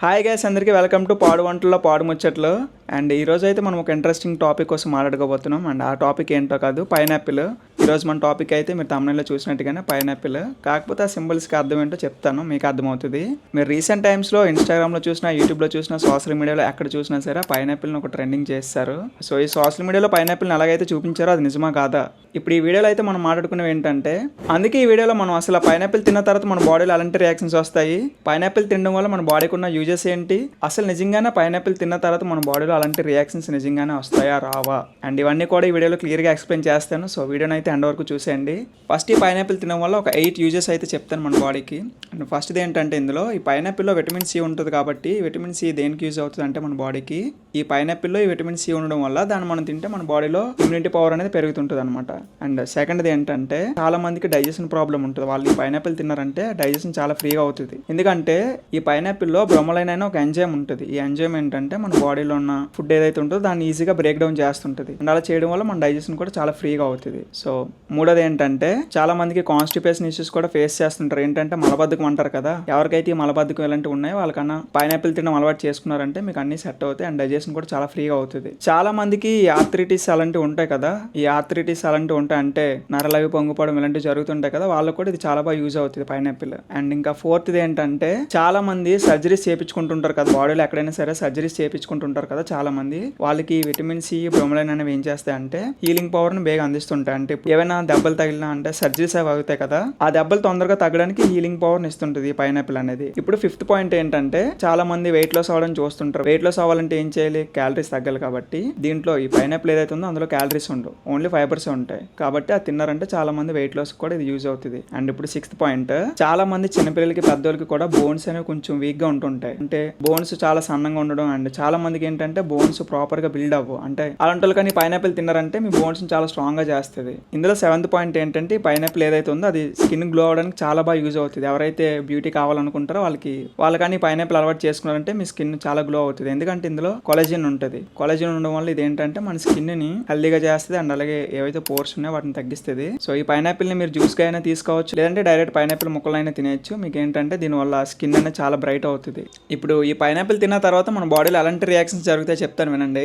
Hi guys అందరికీ welcome to పాడు వంటల్లో పాడు ముచ్చట్లు. అండ్ ఈరోజు అయితే మనం ఒక ఇంట్రెస్టింగ్ టాపిక్ కోసం మాట్లాడుకోబోతున్నాం. అండ్ ఆ టాపిక్ ఏంటో కాదు పైనాపిల్ ఈరోజు మన టాపిక్ అయితే మీరు తమిళంలో చూసినట్టుగానే పైనాపిల్ కాకపోతే ఆ సింబల్స్కి అర్థం ఏంటో చెప్తాను మీకు అర్థమవుతుంది. మీరు రీసెంట్ టైమ్స్లో ఇన్స్టాగ్రామ్లో చూసినా యూట్యూబ్లో చూసినా సోషల్ మీడియాలో ఎక్కడ చూసినా సరే పైనాపిల్ని ఒక ట్రెండింగ్ చేస్తారు. సో ఈ సోషల్ మీడియాలో పైనాపిల్ని ఎలాగైతే చూపించారో అది నిజమా కాదా? ఇప్పుడు ఈ వీడియోలో అయితే మనం మాట్లాడుకునేవి ఏంటంటే అందుకే ఈ వీడియోలో మనం అసలు పైనాపిల్ తిన్న తర్వాత మన బాడీలో అలాంటి రియాక్షన్స్ వస్తాయి? పైనాపిల్ తినడం వల్ల మన బాడీకి ఉన్న యూజెస్ ఏంటి? అసలు నిజంగానే పైనాపిల్ తిన్న తర్వాత మన బాడీలో అలాంటి రియాక్షన్స్ నిజంగానే వస్తాయా రావా? అండ్ ఇవన్నీ కూడా ఈ వీడియోలో క్లియర్గా ఎక్స్ప్లెయిన్ చేస్తాను. సో వీడియోని అయితే ఎండ్ వరకు చూసేయండి. ఫస్ట్ ఈ పైనాపిల్ తినడం వల్ల ఒక ఎయిట్ యూజెస్ అయితే చెప్తాను మన బాడీకి అండ్ ఫస్ట్ది ఏంటంటే ఇందులో ఈ పైనాపిల్లో విటమిన్ సి ఉంటుంది కాబట్టి విటమిన్ సి దేనికి యూజ్ అవుతుంది అంటే మన బాడీకి ఈ పైనాపిల్లో ఈ విటమిన్ సి ఉండడం వల్ల దాన్ని మనం తింటే మన బాడీలో ఇమ్యూనిటీ పవర్ అనేది పెరుగుతుంటుంది అనమాట అండ్ సెకండ్ది ఏంటంటే చాలా మందికి డైజెషన్ ప్రాబ్లం ఉంటుంది. వాళ్ళు ఈ పైనాపిల్ తిన్నారంటే డైజెషన్ చాలా ఫ్రీగా అవుతుంది. ఎందుకంటే ఈ పైనాపిల్లో బ్రొమలైన్ అనే ఒక ఎంజైమ్ ఉంటుంది. ఈ ఎంజైమ్ ఏంటంటే మన బాడీలో ఉన్న ఫుడ్ ఏదైతే ఉంటుందో దాన్ని ఈజీగా బ్రేక్ డౌన్ చేస్తుంటుంది. అండ్ అలా చేయడం వల్ల మన డైజెషన్ కూడా చాలా ఫ్రీగా అవుతుంది. సో మూడోది ఏంటంటే చాలా మందికి కాన్స్టిపేషన్ ఇష్యూస్ కూడా ఫేస్ చేస్తుంటారు. ఏంటంటే మలబద్ధకం అంటారు కదా. ఎవరికైతే ఈ మలబద్ధకం ఇలాంటివి ఉన్నాయో వాళ్ళకన్నా పైనాపిల్ తినడం అలవాటు చేసుకున్నారంటే మీకు అన్ని సెట్ అవుతాయి అండ్ డైజెషన్ కూడా చాలా ఫ్రీగా అవుతుంది. చాలా మందికి ఆర్థరిటిస్ అలాంటివి ఉంటాయి కదా. ఈ ఆర్థరిటిస్ అలాంటివి ఉంటాయి అంటే నరలవి పొంగిపోవడం ఇలాంటివి జరుగుతుంటాయి కదా. వాళ్ళకు కూడా ఇది చాలా బాగా యూజ్ అవుతుంది పైనాపిల్ అండ్ ఇంకా ఫోర్త్ ఏంటంటే చాలా మంది సర్జరీస్ చేయించుకుంటుంటారు కదా. బాడీలో ఎక్కడైనా సరే సర్జరీస్ చేయించుకుంటుంటారు కదా చాలా మంది. వాళ్ళకి విటమిన్ సి బ్రొమలైన్ అనేవి ఏం చేస్తాయి అంటే హీలింగ్ పవర్ని బేగా అందిస్తుంటాయి. అంటే ఏవైనా ఏమైనా దెబ్బలు తగిలినా అంటే సర్జరీస్ అవి అవుతాయి కదా ఆ దెబ్బలు తొందరగా తగ్గడానికి హీలింగ్ పవర్ ఇస్తుంటుంది ఈ పైనాపిల్ అనేది. ఇప్పుడు ఫిఫ్త్ పాయింట్ ఏంటంటే చాలా మంది వెయిట్ లాస్ అవ్వడం చూస్తుంటారు. వెయిట్ లాస్ అవ్వాలంటే ఏం చేయాలి? క్యాలరీస్ తగ్గాలి కాబట్టి. దీంట్లో ఈ పైనాపిల్ ఏదైతే ఉందో అందులో క్యాలరీస్ ఉండవు. ఓన్లీ ఫైబర్స్ ఉంటాయి. కాబట్టి అది తిన్నారంటే చాలా మంది వెయిట్ లాస్ కూడా ఇది యూజ్ అవుతుంది. అండ్ ఇప్పుడు సిక్స్త్ పాయింట్ చాలా మంది చిన్నపిల్లలకి పెద్దోళ్ళకి కూడా బోన్స్ అనేవి కొంచెం వీక్గా ఉంటుంటాయి. అంటే బోన్స్ చాలా సన్నంగా ఉండడం అండ్ చాలా మందికి ఏంటంటే బోన్స్ ప్రాపర్గా బిల్డ్ అవ్వవు అంటే అలాంటి వాళ్ళు కానీ పైనాపిల్ తిన్నారంటే మీ బోన్స్ చాలా స్ట్రాంగ్గా చేస్తుంది. ఇందులో సెవెంత్ పాయింట్ ఏంటంటే ఈ పైనాపిల్ ఏదైతే ఉందో అది స్కిన్ గ్లో అవడానికి చాలా బాగా యూజ్ అవుతుంది. ఎవరైతే బ్యూటీ కావాలనుకుంటారో వాళ్ళకి వాళ్ళు కానీ పైనాపిల్ అలవాటు చేసుకున్నారంటే మీ స్కిన్ చాలా గ్లో అవుతుంది. ఎందుకంటే ఇందులో కొలజిన్ ఉంటుంది. కొలజిన్ ఉండడం వల్ల ఇది ఏంటంటే మన స్కిన్ని హెల్దీగా చేస్తుంది అండ్ అలాగే ఏవైతే పోర్స్ ఉన్నాయో వాటిని తగ్గిస్తుంది. సో ఈ పైనాపిల్ని మీరు జ్యూస్గా అయినా తీసుకోవచ్చు. లేదంటే డైరెక్ట్ పైనాపిల్ ముక్కలైనా తినేయచ్చు. మీకు ఏంటంటే దీనివల్ల స్కిన్ అనేది చాలా బ్రైట్ అవుతుంది. ఇప్పుడు ఈ పైనాపిల్ తిన్న తర్వాత మన బాడీలో ఎలాంటి రియాక్షన్స్ జరుగుతాయి చెప్తాను వినండి.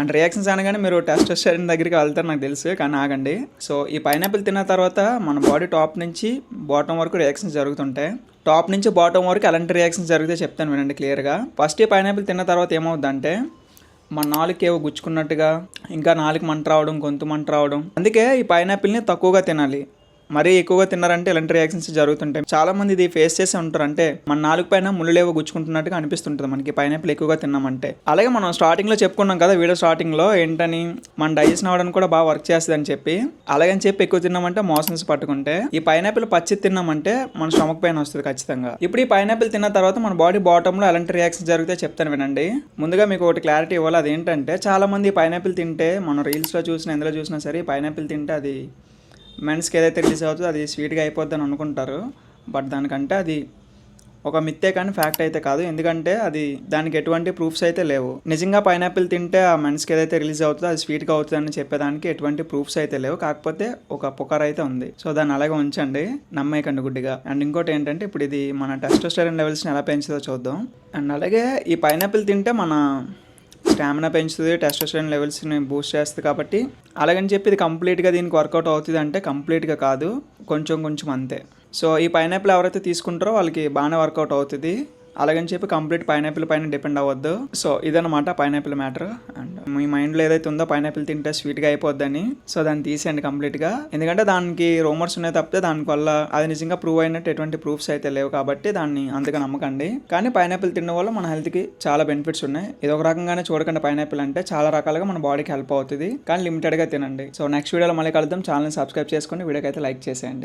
అండ్ రియాక్షన్స్ అనగానే మీరు టెస్ట్ టెస్టోస్టెరాన్ దగ్గరికి వెళ్తారు నాకు తెలుసు కానీ ఆగండి. సో ఈ పైనాపిల్ తిన్న తర్వాత మన బాడీ టాప్ నుంచి బాటమ్ వరకు రియాక్షన్స్ జరుగుతుంటాయి. టాప్ నుంచి బాటమ్ వరకు ఎలాంటి రియాక్షన్స్ జరిగితే చెప్తాను వినండి క్లియర్గా ఫస్ట్ ఈ పైనాపిల్ తిన్న తర్వాత ఏమవుద్దంటే మన నాలుగు ఏవో గుచ్చుకున్నట్టుగా ఇంకా నాలుగు మంట రావడం గొంతు మంట రావడం. అందుకే ఈ పైనాపిల్ని తక్కువగా తినాలి. మరీ ఎక్కువగా తిన్నారంటే ఇలాంటి రియాక్షన్స్ జరుగుతుంటాయి. చాలా మంది ఇది ఫేస్ చేసి ఉంటారు. అంటే మన నాలుగు పైన ముళ్ళులేవో గుచ్చుకుంటున్నట్టుగా అనిపిస్తుంటుంది మనకి. పైనాపిల్ ఎక్కువగా తిన్నామంటే. అలాగే మనం స్టార్టింగ్లో చెప్పుకున్నాం కదా వీడియో స్టార్టింగ్లో ఏంటని మన డైజెషన్ అవ్వడానికి కూడా బాగా వర్క్ చేస్తుంది అని చెప్పి అలాగని చెప్పి ఎక్కువ తిన్నామంటే మోషన్స్ పట్టుకుంటే ఈ పైనాపిల్ పచ్చి తిన్నామంటే మన స్టమక్ పైన వస్తుంది ఖచ్చితంగా. ఇప్పుడు ఈ పైనాపిల్ తిన్న తర్వాత మన బాడీ బాటమ్లో ఎలాంటి రియాక్షన్ జరిగితే చెప్తాను వినండి. ముందుగా మీకు ఒకటి క్లారిటీ ఇవ్వాలి. అదేంటంటే చాలా మంది పైనాపిల్ తింటే మనం రీల్స్లో ఎందులో చూసినా సరే పైనాపిల్ తింటే అది మెన్స్కి ఏదైతే రిలీజ్ అవుతుందో అది స్వీట్గా అయిపోద్ది అని అనుకుంటారు. బట్ దానికంటే అది ఒక మిత్తే కానీ ఫ్యాక్ట్ అయితే కాదు. ఎందుకంటే అది దానికి ఎటువంటి ప్రూఫ్స్ అయితే లేవు. నిజంగా పైనాపిల్ తింటే ఆ మెన్స్కి ఏదైతే రిలీజ్ అవుతుందో అది స్వీట్గా అవుతుందని చెప్పేదానికి ఎటువంటి ప్రూఫ్స్ అయితే లేవు. కాకపోతే ఒక పుకార్ అయితే ఉంది. సో దాన్ని అలాగే ఉంచండి. నమ్మేయకండి గుడ్డిగా. అండ్ ఇంకోటి ఏంటంటే ఇప్పుడు ఇది మన టెస్టోస్టెరాన్ లెవెల్స్ని ఎలా పెంచుదో చూద్దాం. అండ్ అలాగే ఈ పైనాపిల్ తింటే మన స్టామినా పెంచుతుంది టెస్టోస్టెరాన్ లెవెల్స్ని బూస్ట్ చేస్తుంది కాబట్టి. అలాగని చెప్పి ఇది కంప్లీట్గా దీనికి వర్కౌట్ అవుతుంది అంటే కంప్లీట్గా కాదు కొంచెం కొంచెం అంతే. సో ఈ పైనాపిల్ ఎవరైతే తీసుకుంటారో వాళ్ళకి బాగానే వర్కౌట్ అవుతుంది. అలాగని చెప్పి కంప్లీట్ పైనాపిల్ పైన డిపెండ్ అవ్వద్దు. సో ఇదనమాట పైనాపిల్ మ్యాటర్ అండ్ మీ మైండ్లో ఏదైతే ఉందో పైనాపిల్ తింటే స్వీట్గా అయిపోద్దని. సో దాన్ని తీసేయండి కంప్లీట్గా ఎందుకంటే దానికి రూమర్స్ ఉన్నాయి తప్పితే దానివల్ల అది నిజంగా ప్రూవ్ అయినట్టు ఎటువంటి ప్రూఫ్స్ అయితే లేవు కాబట్టి దాన్ని అంతగా నమ్మకండి. కానీ పైనాపిల్ తినడం వల్ల మన హెల్త్కి చాలా బెనిఫిట్స్ ఉన్నాయి. ఇది ఒక రకంగానే చూడకండి పైనాపిల్ అంటే చాలా రకాలుగా మన బాడీకి హెల్ప్ అవుతుంది. కానీ లిమిటెడ్గా తినండి. సో నెక్స్ట్ వీడియోలో మళ్ళీ కలుద్దాం. ఛానల్ సబ్స్క్రైబ్ చేసుకొని వీడియోకి అయితే లైక్ చేసేయండి.